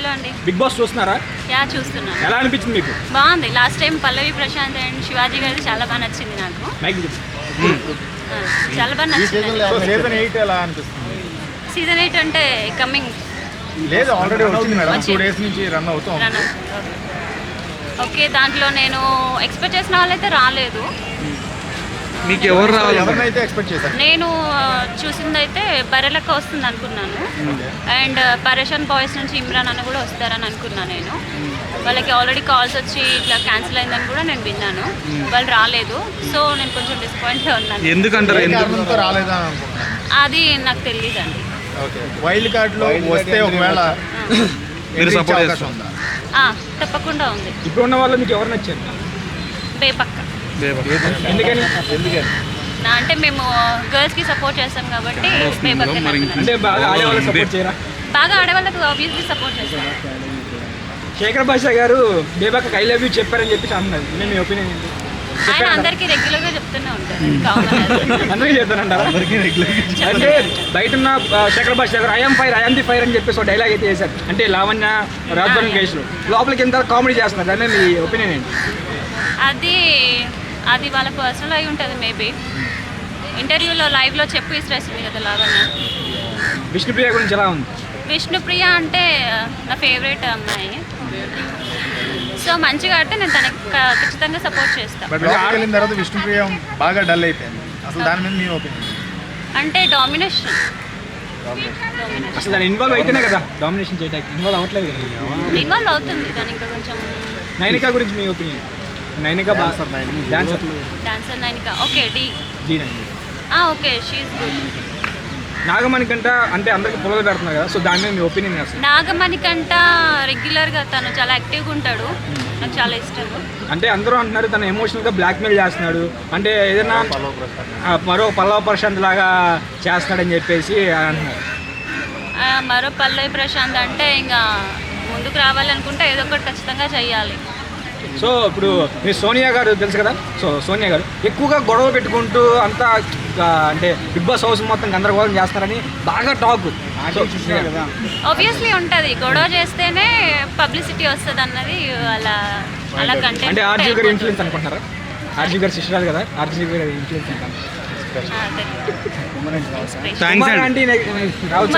Hello అండి. Big boss చూస్తున్నారా? Yeah చూస్తున్నాను ఎలా అనిపించింది మీకు? బాగుంది. Last time Pallavi Prashanth and Shivaji గారిది చాలా బాగా నచ్చింది నాకు. చాలా బాగా నచ్చింది. సీజన్ ఎయిట్ ఎలా అనిపిస్తుంది? సీజన్ ఎయిట్ అంటే కమింగ్ లేదు ఆల్రెడీ వచ్చింది మేడం. టూ. డేస్ నుంచి రన్ అవుతాం ఓకే దాంట్లో నేను ఎక్స్పెక్ట్ చేసిన వాళ్ళైతే రాలేదు. మీకు ఎవరు రావాలి? ఎవరినైతే ఎక్స్పెక్ట్ చేశారు? నేను చూసిందైతే బరెలక్క వస్తుంది అనుకున్నాను. అండ్ పరేషన్ బాయ్స్ నుంచి ఇమ్రాన్ అన్న కూడా వస్తారని అనుకున్నాను నేను. వాళ్ళకి ఆల్రెడీ కాల్స్ వచ్చి ఇట్లా క్యాన్సిల్ అయిందని కూడా నేను విన్నాను. వాళ్ళు రాలేదు. సో నేను కొంచెం డిసప్పాయింట్గా ఉన్నాను. ఎందుకంటారు? ఏ ఎందుకు? కారణంతో రాలేదా అని అనుకుంటున్నాను అది నాకు తెలియదండి ఓకే వైల్డ్ కార్డ్లో వస్తే ఒకవేళ మీరు support చేస్తారు. ఉందా? ఆ, తప్పకుండా ఉంది. ఇప్పుడు ఉన్న వాళ్ళు మీకు ఎవరు నచ్చారు? బేపక్క. ఎందుకని? నా అంటే మేము గర్ల్స్కి సపోర్ట్ చేస్తాం కాబట్టి. అంటే బాగా ఆడే వాళ్ళకి సపోర్ట్ చేయరా? బాగా ఆడవాళ్ళకి ఆబ్వియస్లీ సపోర్ట్ చేస్తాం. శేఖర్ భాష గారు బేబాక్ ఐ లవ్ యూ చెప్పారని చెప్పి అంటున్నారు నేను మీ ఒపీనియన్ ఏంటి? ఆయన అందరికీ రెగ్యులర్గా చెప్తూనే ఉంటారు. అందరికీ చెప్తానంటారా అంటే బయట ఉన్న శేఖర్ భాష గారు I'm fire I'm the fire అని చెప్పేసి ఒక డైలాగ్ అయితే చేశారు. అంటే లావణ్య రాజధాని కేసులో. లోపలికి ఎంత కామెడీ చేస్తున్నారు. అనే మీ ఒపీనియన్ ఏంటి? అది అది వాళ్ళ పర్సనల్ అయి ఉంటుంది మేబీ ఇంటర్వ్యూలో లైవ్లో చెప్పు ఇసిరేసింది కదా లావణ్య విష్ణుప్రియ గురించి ఎలా ఉంది? విష్ణుప్రియ అంటే నా ఫేవరెట్ అమ్మాయి. సో మంచిగా ఆడితే నేను తనకి ఖచ్చితంగా సపోర్ట్ చేస్తాను బట్ లోపలికి వెళ్ళిన తర్వాత విష్ణుప్రియ బాగా డల్ అయిపోయింది. అసలు దాని మీద మీ ఒపీనియన్ అంటే డామినేషన్ డామినేషన్ అసలు దాని ఇన్వాల్వ్ అయితేనే కదా డామినేషన్ చేయడానికి ఇన్వాల్వ్ అవ్వట్లేదు కదా. ఇన్వాల్వ్ అవుతుంది దాని ఇంకా కొంచెం నైనికా గురించి మీ ఒపీనియన్ నైనికా బాగా డాన్సర్ డాన్సర్ నైనిక. ఓకే డి G Nainika. Okay she good Nagamani కంట అంటే అందరికి పొలలు పెడుతున్నారు కదా సో దాని మీద మీ ఒపీనియన్ అసలు నాగమణి కంట రెగ్యులర్గా తను చాలా యాక్టివ్గా ఉంటాడు. నాకు చాలా ఇష్టం అంటే అందరూ అంటున్నారు తను ఎమోషనల్గా బ్లాక్మెయిల్ చేస్తున్నాడు. అంటే ఏదైనా మరో పల్లవ ప్రశాంత్ లాగా చేస్తున్నాడని చెప్పేసి అంటున్నారు. ఆ, మరో పల్లవి ప్రశాంత్ అంటే ఇంకా ముందుకు రావాలనుకుంటే ఏదో ఒకటి ఖచ్చితంగా చెయ్యాలి సో ఇప్పుడు మీ సోనియా గారు తెలుసు కదా? సో సోనియా గారు ఎక్కువగా గొడవ పెట్టుకుంటూ అంతా అంటే బిగ్ బాస్ హౌస్ మొత్తం గందరగోళం చేస్తారని బాగా టాక్ కదా? ఆబ్వియస్లీ ఉంటుంది. గొడవ చేస్తేనే పబ్లిసిటీ వస్తుంది అన్నది అలా అలా కంటెంట్ అంటే ఆర్జీ గారు ఇన్ఫ్లుయెన్స్ అనుకుంటున్నారా? ఆర్జీ గారు శిష్యురాలు కదా? ఆర్జీ గారు ఇన్ఫ్లుయెన్స్ అంటారు. థ్యాంక్స్ అండి రావచ్చు?